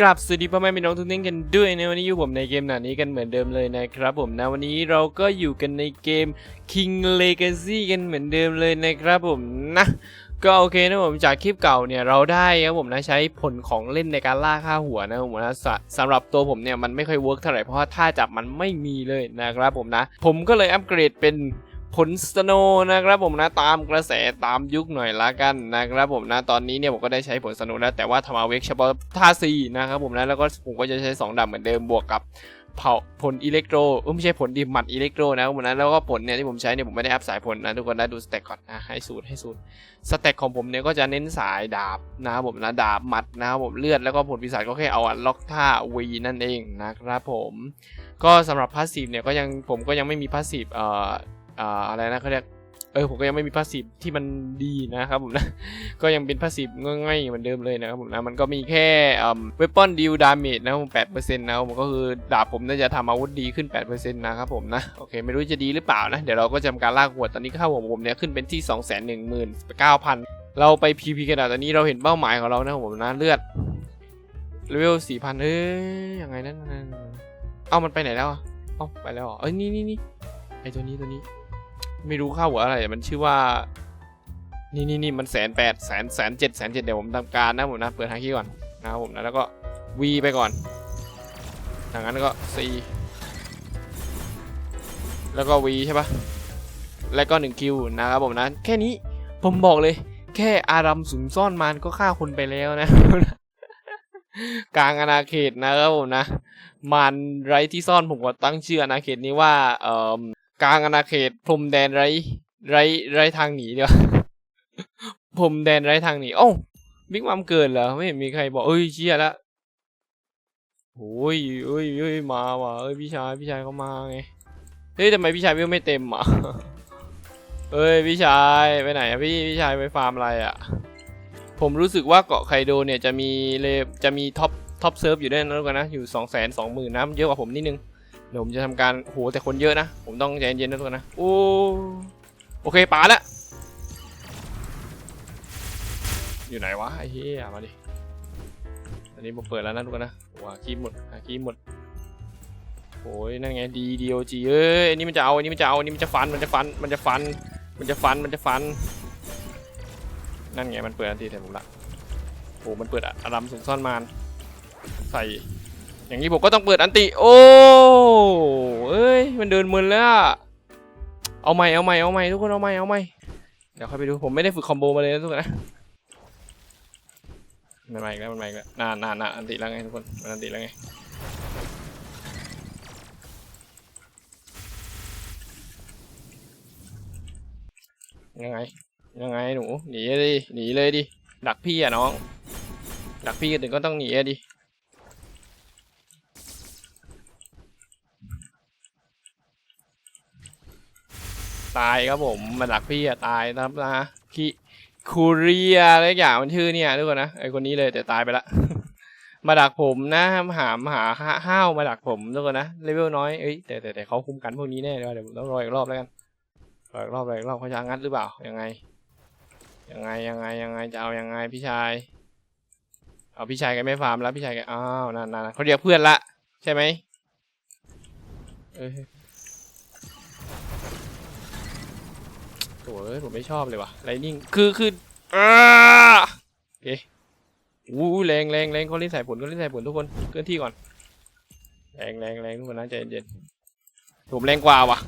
กราบสวัสดีพ่อแม่พี่น้องทุกท่านกันด้วยในวันนี้อยู่ผมในเกมหนานี้กันเหมือนเดิมเลยนะครับผมนะวันนี้เราก็อยู่กันในเกม King Legacy กันเหมือนเดิมเลยนะครับผมนะก็โอเคนะผมจากคลิปเก่าเนี่ยเราได้ครับผมนะใช้ผลของเล่นในการล่าค่าหัวนะผมนะสสำหรับตัวผมเนี่ยมันไม่ค่อยเวิร์กเท่าไหร่เพราะว่าท่าจับมันไม่มีเลยนะครับผมนะ ผมก็เลยอัปเกรดเป็น ผลสโนนะครับผมนะตามกระแสตามยุคหน่อยละกันนะครับผมนะตอนนี้เนี่ยผมก็ได้ใช้ผลสโนแล้วแต่ว่าทำเอาเวกเฉพาะท่าซีนะครับผมนะแล้วก็ผมก็จะใช้สองดาบเหมือนเดิมบวกกับเผาผลอิเล็กโทรเออไม่ใช่ผลดิมหมัดอิเล็กโทรนะครับผมนะแล้วก็ผลเนี่ยที่ผมใช้เนี่ยผมไม่ได้อัพสายผลนะทุกคนนะดูสเต็กก่อนนะให้สูตรให้สูตรสเต็กของผมเนี่ยก็จะเน้นสายดาบนะครับผมนะดาบหมัดนะครับผมเลือดแล้วก็ผลปีศาจก็แค่เอาอันล็อกท่าวีนั่นเองนะครับผม ก็สำหรับพาสซีฟเนี่ยก็ยังผมก็ยังไม่มีพาสซีฟเอ่อ อ่ออะไรนะเขาเรียกเออผมก็ยังไม่มีพาสซีฟที่มันดีนะครับผมนะ ก็ยังเป็นพาสซีฟง่ายๆเหมือนเดิมเลยนะครับผมนะ มันก็มีแค่เวปอนดิวดาเมจนะครับผมแปดเปอร์เซ็นต์นะครับผมก็คือดาบผมน่าจะทำอาวุธดีขึ้น8%นะครับผมนะ โอเค ไม่รู้จะดีหรือเปล่านะ เดี๋ยวเราก็จะทำการลากหัวตอนนี้ค่าหัวผมเนี่ยขึ้นเป็นที่2 1 9 0 0 0เราไป PV กันอะตอนนี้เราเห็นเป้าหมายของเรานะครับผมนะเลือดเลเวล4,000เอ้ยยังไงนั่นเอ้ามันไปไหนแล้วอะเอ้าไปแล้วเหรอเอ้ยนี่นี่นี่ไอตัวนี้ตัวนี้ ไม่รู้ค่าหัวอะไรมันชื่อว่า นี่นี่นี่มันแสนแปดแสนแสนเจ็ดแสนเจ็ดเดี๋ยวผมทำการนะผมนะเปิดฮาคีก่อนนะครับผมนะแล้วก็ V ไปก่อนจากนั้นก็ C แล้วก็ V ใช่ปะแล้วก็1คิวนะครับผมนะแค่นี้ผมบอกเลย แค่อารัมสุนซ่อนมานก็ฆ่าคนไปแล้วนะ กลางอาณาเขตนะครับผมนะ มันไรที่ซ่อนผมก็ตั้งชื่ออาณาเขตนี้ว่าเอ่อ กลางอาณาเขต พรมแดนไร้ไรไรทางหนีเดียวพรมแดนไร้ทางหนีโอ้บิ๊กมัมเกินเหรอไม่เห็นมีใครบอกเอ้ยเชี่ยละโอ้ยเอ้ยเอ้ยมาว่ะเอ้ยพี่ชายพี่ชายเขามาไงเฮ้ยทำไมพี่ชายวิวไม่เต็มอะเอ้ยพี่ชายไปไหนอะพี่พี่ชายไปฟาร์มอะไรอะ ผมรู้สึกว่าเกาะไคโดเนี่ยจะมีเลจะมีท็อปท็อปเซิร์ฟอยู่ด้วยนะทุกนนะอยู่สองแสนสองหมื่นนะเยอะกว่าผมนิดนึง เดี๋ยวผมจะทำการโหแต่คนเยอะนะ ผมต้องใจเย็นๆนะทุกคนนะ โอ้โอเคป่าละอยู่ไหนวะไอ้เหี้ยมาดิ อันนี้ผมเปิดแล้วนะทุกคนนะว้าคีบหมดอคีบหมดโอ้ยนั่นไงดีดีโอจีเอ้ยอันนี้มันจะเอาอันนี้มันจะเอาอันนี้มันจะฟันมันจะฟันมันจะฟัน มันจะฟันมันจะฟัน นั่นไงมันเปิดอันทีแทนผมละโอ้มันเปิดอารัมสงซ่อนมานใส่ อย่างนี้ผมก็ต้องเปิดอันติ โอ้เอ้ย มันเดินมึนแล้ว เอาใหม่ เอาใหม่ เอาใหม่ทุกคน เอาใหม่ เอาใหม่ เดี๋ยวค่อยไปดู ผมไม่ได้ฝึกคอมโบมาเลยนะทุกคนนะ มันมาอีกแล้ว มันมาอีกแล้วนานนานนานอันติแล้วไงทุกคน มันอันติแล้วไง ยังไง ยังไงหนู หนีเลยดิ หนีเลยดิ ดักพี่อะน้อง ดักพี่กันถึงก็ต้องหนีอะดิ ตายครับผมมาดักพี่อะตายนะครับนะคิคูเรียอะไรอย่างมันชื่อเนี่ยทุกคนนะไอคนนี้เลยแต่ตายไปละ มาดักผมนะหามหาห้าวมาดักผมทุกคนนะเลเวลน้อยเอ้ยแต่แต่แต่เขาคุมกันพวกนี้แน่เลยเดี๋ยวผมต้องรออีกรอบแล้วกันรออีกรอบรออีกรอบเขาจะงัดหรือเปล่ายังไงยังไงยังไงยังไงจะเอายังไงพี่ชายเอาพี่ชายแกไม่ฟาร์มแล้วพี่ชายแกอ้าวนั่นนั่นเขาเรียกเพื่อนละใช่ไหมเอ้ย โอ้ยผมไม่ชอบเลยว่ะไลนิ่งคือคืออ่าโอเคอู้แรงแรงแรงเขาเล่นสายผลเขาเล่นสายผลทุกคนเคลื่อนที่ก่อนแรงแรงแรงทุกคนนะใจเย็นๆผมแรงกว่าว่ะ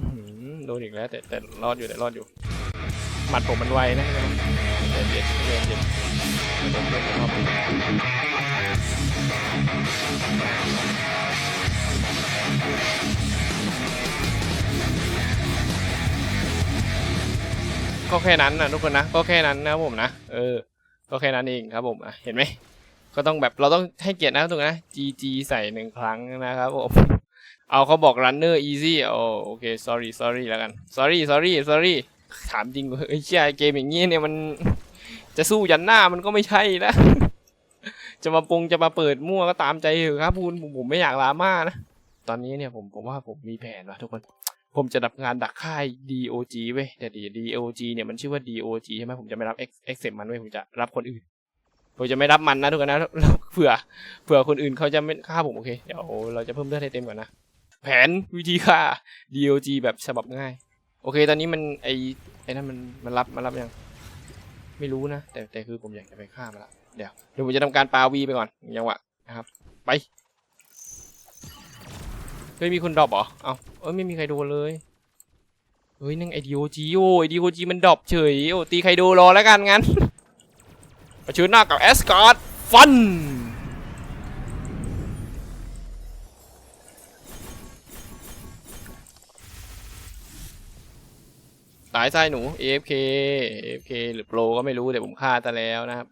อื้อหือโดนอีกแล้ว แต่แต่รอดอยู่แต่รอดอยู่หมัดผมมันไวนะใจเย็นใจเย็นใจเย็นโดนโดนรอบ ก็แค่นั้นนะทุกคนนะก็แค่นั้นนะครับผมนะเออก็แค่นั้นเองครับผมอะเห็นไหมก็ต้องแบบเราต้องให้เกียรตินะทุกคนนะ GG ใส่หนึ่งครั้งนะครับผมเอาเขาบอก runner easy โอโอเค sorry sorry แล้วกัน sorry sorry sorry ถามจริงเฮ้ยเชี่ยเกมอย่างงี้เนี่ยมันจะสู้ยันหน้ามันก็ไม่ใช่นะ จะมาปรุงจะมาเปิดมั่วก็ตามใจเถอะครับคุณผมผมไม่อยากลาม่านะ ตอนนี้เนี่ยผมผมว่าผมมีแผนว่ะทุกคน ผมจะดับงานดักค่าย DOG เว้ยแต่ดี DOG เนี่ยมันชื่อว่า DOG ใช่ไหมผมจะไม่รับ X X มันเว้ยผมจะรับคนอื่น ผมจะไม่รับมันนะทุกคนนะเผื่อเผื่อคนอื่นเขาจะไม่ฆ่าผมโอเคเดี๋ยวเราจะเพิ่มเลือดให้เต็มก่อนนะแผนวิธีฆ่า DOG แบบฉบับง่าย โอเค ตอนนี้มันไอไอ้นั่นมันมันรับมันรับยังไม่รู้นะแต่แต่คือผมอยากจะไปฆ่ามันละเดี๋ยวเดี๋ยวผมจะทำการปาวีไปก่อนยังวะนะครับ ไป เฮ้ยมีคนดรอปเหรอ เอาเอ้ยไม่มีใครโดนเลย เฮ้ยนั่งไอดีโอจีโอไอดีโอจีมันดรอปเฉย โอ้ตีใครโดรอแล้วกันงั้นมาเชิญหน้ากับแอสการ์ดฟันสายไส้หนู AFK AFK หรือโปรก็ไม่รู้แต่ผมฆ่าซะแล้วนะครับ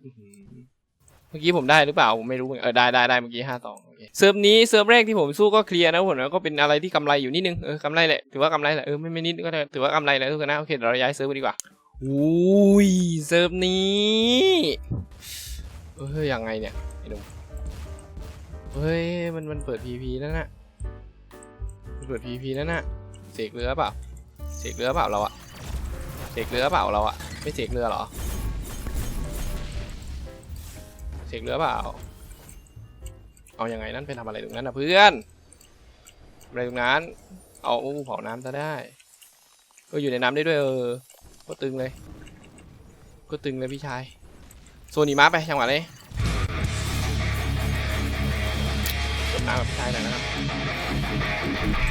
เมื่อกี้ผมได้หรือเปล่าผมไม่รู้ เอนกันเออได้ได้ได้เมื่อกี้ห้าสอง เซิร์ฟนี้เซิร์ฟแรกที่ผมสู้ก็เคลียร์นะผมนะก็เป็นอะไรที่กำไรอยู่นิดนึงเออกำไรแหละถือว่ากำไรแหละเออไม่ไม่นิดก็ได้ถือว่ากำไรแหละทุกคนนะโอเคเดี๋ยวเราย้ายเซิร์ฟไปดีกว่าอุ้ยเซิร์ฟนี้เฮ้ยยังไงเนี่ยไอ้หนุ่มเฮ้ยมันมันเปิด PVP แล้วน่ะมันเปิด PVP แล้วน่ะเสกเรือเปล่าเสกเรือเปล่าเราอะเสกเรือเปล่าเราอะไม่เสกเรือเหรอเสกเรือเปล่า เอายังไงนั่นไปทำอะไรตรงนั้นนะเพื่อนอะไรตรงนั้น เอาอู้เผาน้ำซะได้เอออยู่ในน้ำได้ด้วยเออ ก็ตึงเลย ก็ตึงเลยพี่ชายโซนีมาไปจังหวะนี้เล่นน้ำกับพี่ชายหน่อยนะครับ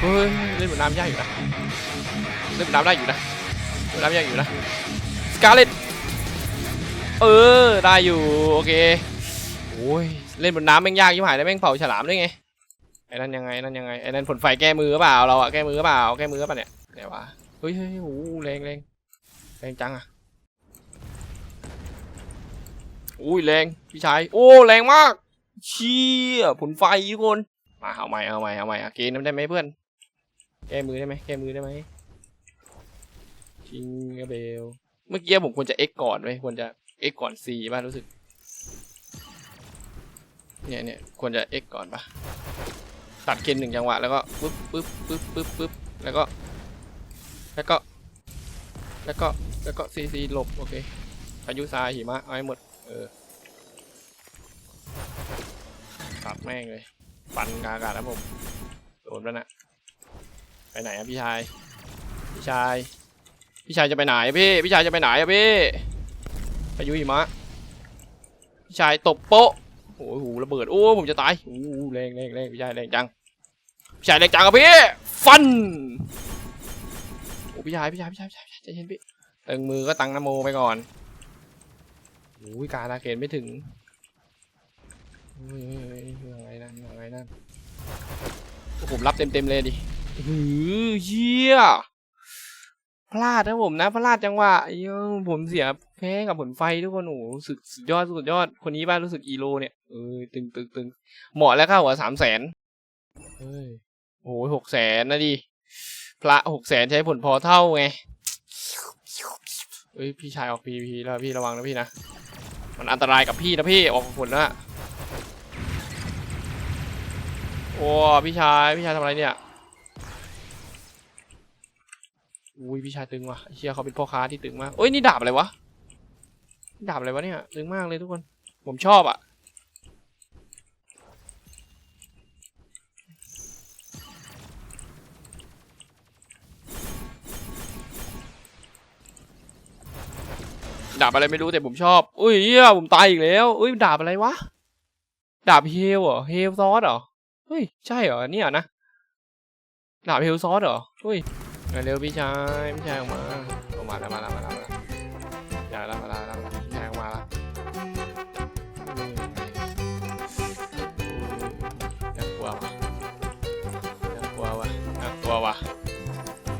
เฮ้ยเล่นบนน้ำยากอยู่นะเล่นบนน้ำได้อยู่นะรับยังอยู่นะสกาเลตเออได้อยู่โอเคโอ้ย เล่นบนน้ำแม่งยากยิ่งหายแล้วแม่งเผาฉลามได้ไงไอ้นั่นยังไงนั่นยังไงไอ้นั่นผลไฟแก้มือเปล่าเราอะแก้มือเปล่าแก้มือเปล่าเนี่ยไหนวะเฮ้ยเฮ้ยโอ้โหแรงแรงแรงจังอะอุ้ยแรงพี่ชายโอ้แรงมากเชี่ยผลไฟทุกคนมาเอาใหม่เอาใหม่เอาใหม่อะเกณฑ์ได้ไหมเพื่อนแก้มือได้ไหมแก้มือได้ไหมจิงเบลเมื่อกี้ผมควรจะ X ก่อนไหมควรจะ X ก่อน C ป่ะรู้สึก เนี่ยเนี่ยควรจะ X ก่อนปะตัดเกณฑ์หนึ่งจังหวะแล้วก็ปึ๊บปึ๊บปึ๊บปึ๊บปึ๊บแล้วก็ แล้วก็ แล้วก็แล้วก็ C C หลบ โอเคพายุทรายหิมะเอาให้หมด เออตัดแม่งเลย ปันกางอากาศนะผมโดนแล้วนะไปไหนอะพี่ชาย พี่ชาย พี่ชายจะไปไหนพี่ พี่ชายจะไปไหนอะพี่พายุหิมะ พี่ชายตบโป๊ะ โอ้โหระเบิดโอ้ผมจะตายโอ้โหแรงแรงแรงพี่ชายแรงจังพี่ชายแรงจังอะพี่ฟันโอ้พี่ชายพี่ชายพี่ชายพี่ชายใจเย็นพี่ตึงมือก็ตังนโมไปก่อนโอ้ยการอาเขนไม่ถึงเฮ้ยเฮ้ยเฮ้ยยังไงนั่นยังไงนั่นโอ้ผมรับเต็มเต็มๆเลยดิหือเชี่ยพลาดนะผมนะพลาดจังหวะเอ้ยผมเสีย แพ้กับผลไฟทุกคนโอ้รู้สึกสุดยอดสุดยอดคนนี้บ้านรู้สึกอีโลเนี่ยเออตึงตึงตึงเหมาะแล้วค่าหัวสามแสนเฮ้ยโอ้โหหกแสนนะดิพระหกแสนใช้ผลพอเท่าไงเอ้ยพี่ชายออกพีพีแล้วพี่ระวังนะพี่นะมันอันตรายกับพี่นะพี่ออกผลนะโอ้พี่ชายพี่ชายทำอะไรเนี่ยอุ้ยพี่ชายตึงว่ะเชียเขาเป็นพ่อค้าที่ตึงมากเอ้ยนี่ดาบอะไรวะ ดาบอะไรวะเนี่ยตึงมากเลยทุกคน ผมชอบอะ ดาบอะไรไม่รู้แต่ผมชอบ อุ้ยเหี้ยผมตายอีกแล้ว อุ้ยดาบอะไรวะ ดาบเฮลเหรอ เฮลซอสเหรอ เฮ้ย ใช่เหรอเนี่ยนะ ดาบเฮลซอสเหรอ เฮ้ยมาเร็วพี่ชาย พี่ชายออกมาออกมาแล้วมาแล้วมาแล้ว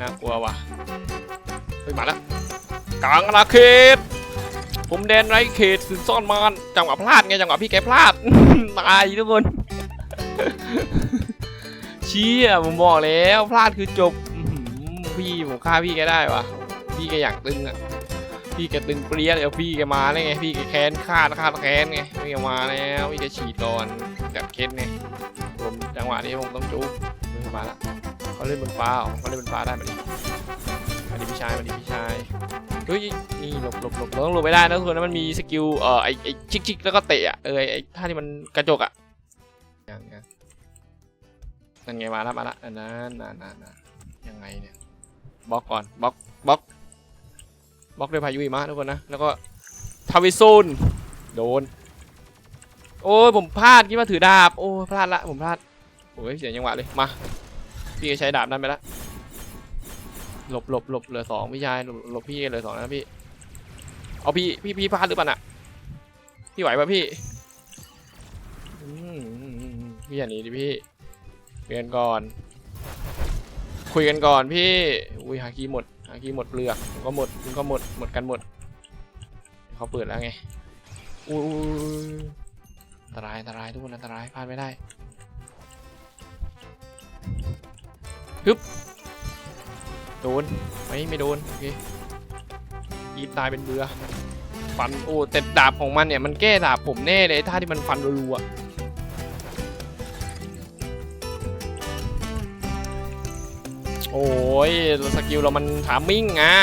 น่ากลัวว่ะเฮ้ยมาแล้วกลางอาณาเขตผมแดนไรเขตสินซ่อนมารจังหวะพลาดไงจังหวะพี่แกพลาด ตายทุกคนเชี่ยผมบอกแล้วพลาดคือจบพี่ผมฆ่าพี่แกได้วะพี่แกอยากตึงอะพี่แกตึงเปรี้ยเดี๋ยวพี่แกมาได้ไงพี่แกแค้นฆ่าฆ่าแค้นไงพี่แกมาแล้วพี่แกฉีดก่อนแบบเคสไงผมจังหวะนี้ผมต้องจุ๊บเฮ้ยมาละ เขาเล่นบนฟ้าเหรอเขาเล่นบนฟ้าได้ไหมดิมาดิดิพี่ชายมาดิพี่ชายเฮ้ยนี่หลบหลบหลบเราต้องหลบไม่ได้นะทุกคนนะมันมีสกิลเอ่อไอไอชิกชิกแล้วก็เตะอะเออไอ้ไอท่าที่มันกระจกอะยังยังนั่นไงมาแล้วมาแล้วอันนั้นนั่นนั่นนั่นยังไงเนี่ยบล็อกก่อนบล็อกบล็อกบล็อกด้วยพายุหิมะทุกคนนะแล้วก็ทาวิโซนโดน โอ้ยผมพลาดคิดว่าถือดาบโอ้ยพลาดละผมพลาดโอ้ยเสียจังหวะเลยมา พี่ก็ใช้ดาบนั้นไปละหลบหลบหลบเหลือสองพี่ชายหลบหลบพี่เหลือสองนะพี่ เอาพี่พี่พี่พลาดหรือเปล่าน่ะ พี่ไหวป่ะพี่พี่อย่าหนีดิพี่คุยนก่อน คุยกันก่อนพี่ อุ้ยหาคีหมด หาคีหมดเปลือกผมก็หมดคุณก็หมด หมดกันหมด เขาเปิดแล้วไงอุ้ยอุ้ยอุ้ยอุ้ยอันตรายอันตรายทุกคนอันตรายพลาดไม่ได้ ฮึบโดนไม่ไม่โดนโอเคยีบตายเป็นเบือฟันโอ้แต่ดาบของมันเนี่ยมันแก้ดาบผมแน่เลยท่าที่มันฟันรัวๆโอ้ยสกิลเรามันถามมิ่งอะ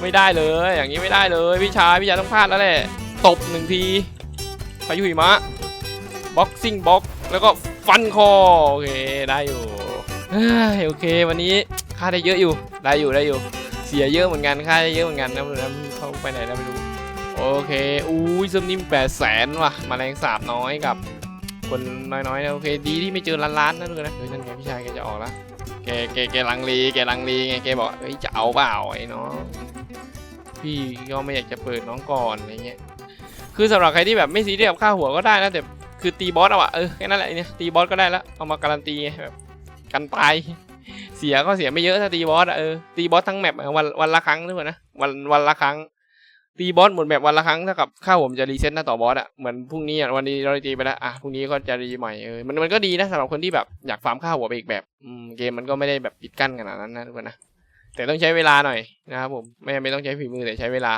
ไม่ได้เลย อย่างนี้ไม่ได้เลยพี่ชายพี่ชายต้องพลาดแล้วแหละตบหนึ่งทีพายุหิมะบ็อกซิ่งบ็อกแล้วก็ฟันคอโอเคได้อยู่ โอเค วันนี้ค่าได้เยอะอยู่ ได้อยู่ได้อยู่ เสียเยอะเหมือนกันค่าได้เยอะเหมือนกันนะนะเขาไปไหนแล้วไม่รู้ โอเคอุ้ยซึมนิ่มแปดแสนว่ะมาแรงสาบน้อยกับ คนน้อยๆนะโอเค ดีที่ไม่เจอล้านๆนั่นเลยนะ เฮ้ยนั่นไงพี่ชายแกจะออกล้วแกแกแกลังเลแกลังเลไงแกบอกเฮ้ยจะเอาเปล่าไอ้น้องพี่ก็ไม่อยากจะเปิดน้องก่อนอะไรเงี้ย คือสำหรับใครที่แบบไม่ซีเรียสกับค่าหัวก็ได้นะแต่คือตีบอสเอาอะเออแค่นั้นแหละเนี่ยตีบอสก็ได้แล้วเอามาการันตีไงแบบ กันตาย เสียก็เสียไม่เยอะถ้าตีบอสอะเออตีบอสทั้งแมปวันวันละครั้งด้วยนะวันวันละครั้ง ตีบอสหมดแมปวันละครั้งเท่ากับค่าผมจะรีเซ็ตหน้าต่อบอสอะเหมือนพรุ่งนี้อะวันนี้เราตีไปแล้วอะพรุ่งนี้ก็จะรีใหม่เออมันมันก็ดีนะสำหรับคนที่แบบอยากฟาร์มค่าวหัวไปอีกแบบอืมเกมมันก็ไม่ได้แบบปิดกั้นขนาดนั้นนะทุกคนนะแต่ต้องใช้เวลาหน่อยนะครับผมไม่ไม่ต้องใช้ฝีมือแต่ใช้เวลา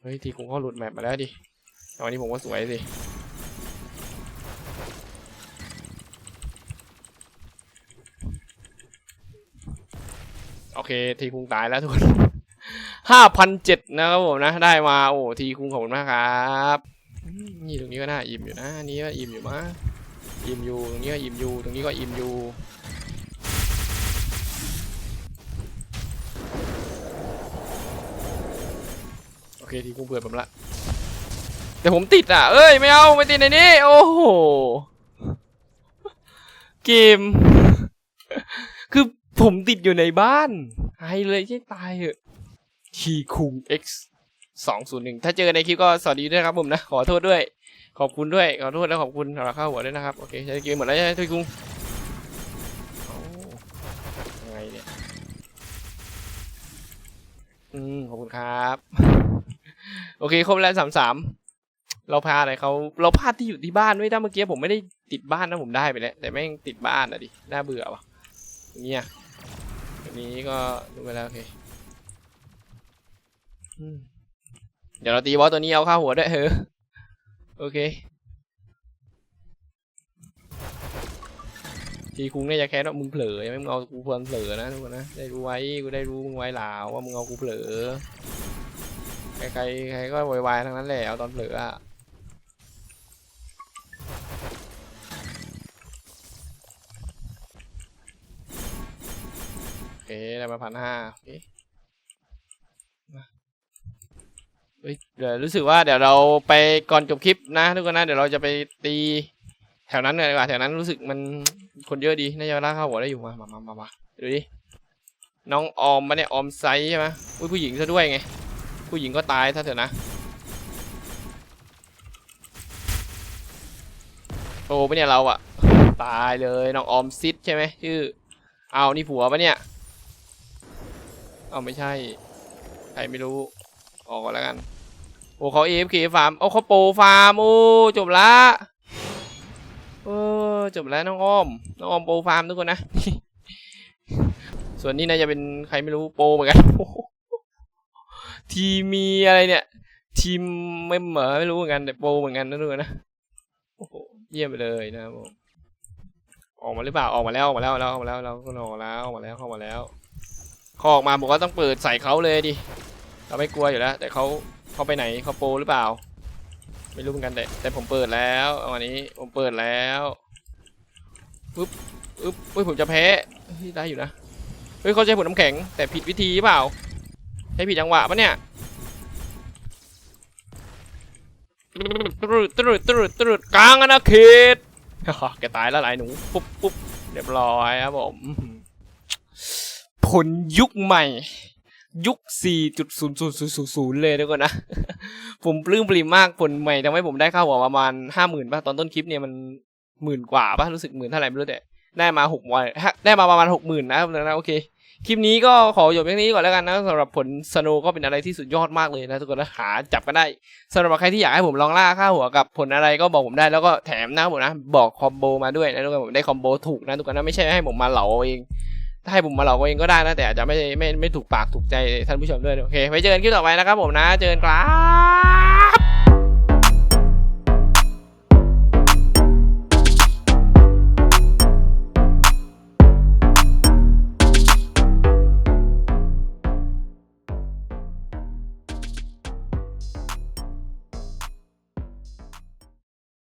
เฮ้ยทีคงเขาหลุดแมปมาแล้วดิตอนนี้ผมก็สวยสิ เคทีคุงตายแล้วทุกคนห้าพันเจ็ดนะครับผมนะ ได้มาโอ้ทีคุงขอบคุณมากครับนี่ตรงนี้ก็น่าอิ่มอยู่นะนนี้ก็อิ่มอยู่มะอิ่มอยู่ตรงนี้ก็อิ่มอยู่ตรงนี้ก็อิ่มอยู่โอเคทีคุงเปิดผมละแต่ผมติดอะ เอ้ย ไม่เอา ไม่ติดในนี้ โอ้โห เกม ผมติดอยู่ในบ้านหายเลยใช่ตายเหอะทีคุง X 201 ถ้าเจอในคลิปก็สวัสดีด้วยครับผมนะ ขอโทษด้วย ขอบคุณด้วย ขอโทษและขอบคุณสำหรับข้าวหัวด้วยนะครับ โอเค ใช้เกมหมดแล้วใช่ไหมทีคุงเอ้ายังไงเนี่ย อืม ขอบคุณครับ โอเค ครบแล้วสามสามเราพาอะไรเขาเราพาที่อยู่ที่บ้านไว้ยถ้าเมื่อกี้ผมไม่ได้ติดบ้านนะผมได้ไปแล้วแต่แม่งติดบ้านอะดิ น่าเบื่อวะเงี้ย นนี้ก็ดูไปแล้วโอเคอืมเดี๋ยวเราตีบอสตัวนี้เอาเข้าหัวด้วยเฮ้อโอเค ทีคุงเนี่ยจะแค้นว่ามึงเผลอไม่มึงเอากูเพลินเผลอนะทุกคนนะได้รู้ไว้กูได้รู้มึงไว้หลาวว่ามึงเอากูเผลอใครใครใครก็วายๆทั้งนั้นแหละเอาตอนเผลออะ ได้มาพันห้าโอเคเดี๋ยวรู้สึกว่าเดี๋ยวเราไปก่อนจบคลิปนะทุกคนนะเดี๋ยวเราจะไปตีแถวนั้นเลยดีกว่าแถวนั้นรู้สึกมันคนเยอะดีน่าจะล่าเข้าหัวได้อยู่มามามามามาดูดิน้องออมมาเนี่ยออมไซส์ใช่ไหมอุ้ยผู้หญิงซะด้วยไง ผู้หญิงก็ตายถ้าเถอะนะโตปะเนี่ยเราอะตายเลยน้องออมซิดใช่ไหมชื่อเอานี่ผัวปะเนี่ย เอาไม่ใช่ ใครไม่รู้ออกก่อนแล้วกัน โอ้เขา AFK ฟาร์ม โอ้เขาโปรฟาร์ม โอ้จบละเออจบแล้วน้องอ้อม น้องอ้อมโปรฟาร์มทุกคนนะ ส่วนนี้น่าจะเป็นใครไม่รู้โปรเหมือนกัน ทีมีอะไรเนี่ย ทีมไม่เหมอไม่รู้เหมือนกันแต่โปรเหมือนกันนะทุกคนนะโอ้โหเยี่ยมไปเลยนะครับผมออกมาหรือเปล่าออกมาแล้วออกมาแล้วแล้วออกมาแล้วเราก็ออกมาแล้วออกมาแล้วเข้ามาแล้ว เขาออกมาบอกว่าต้องเปิดใส่เขาเลยดิเราไม่กลัวอยู่แล้ว แต่เขาเขาไปไหนเขาโปรหรือเปล่า ไม่รู้เหมือนกันแต่แต่ผมเปิดแล้วเอาอันนี้ผมเปิดแล้วปึ๊บปึ๊บเฮ้ยผมจะแพ้ได้อยู่นะเฮ้ยเขาใช้ผลน้ำแข็งแต่ผิดวิธีเปล่าใช้ผิดจังหวะปะเนี่ยตรุดตรุดตรุดตรุดกลางอาณาเขตแกตายแล้วหลายหนูปุ๊บปุ๊บเรียบร้อยครับผม อื้อหือผลยุคใหม่ ยุค4.0000 เลยทุกคนนะ ผมปลื้มปริ่มมากผลใหม่ทำให้ผมได้ค่าหัวประมาณห้าหมื่นป่ะ ตอนต้นคลิปเนี่ยมันหมื่นกว่าป่ะ รู้สึกหมื่นเท่าไหร่ไม่รู้แต่ ได้มาหกวันได้มาประมาณหกหมื่นนะครับนะโอเค คลิปนี้ก็ขอจบเพียงนี้ก่อนแล้วกันนะสำหรับผลสโนก็เป็นอะไรที่สุดยอดมากเลยนะทุกคนนะหาจับกันได้สำหรับใครที่อยากให้ผมลองล่าค่าหัวกับผลอะไรก็บอกผมได้แล้วก็แถมนะผมนะบอกคอมโบมาด้วยนะทุกคนผมได้คอมโบถูกนะทุกคนนะไม่ใช่ให้ผมมาเหลาเอาเอง ถ้าให้ผมมาหลอกเอาเองก็ได้นะแต่อาจจะไม่ไม่ไม่ถูกปากถูกใจท่านผู้ชมด้วยโอเคไว้เจอกันคลิปต่อไปนะครับผมนะ เจอกันครับ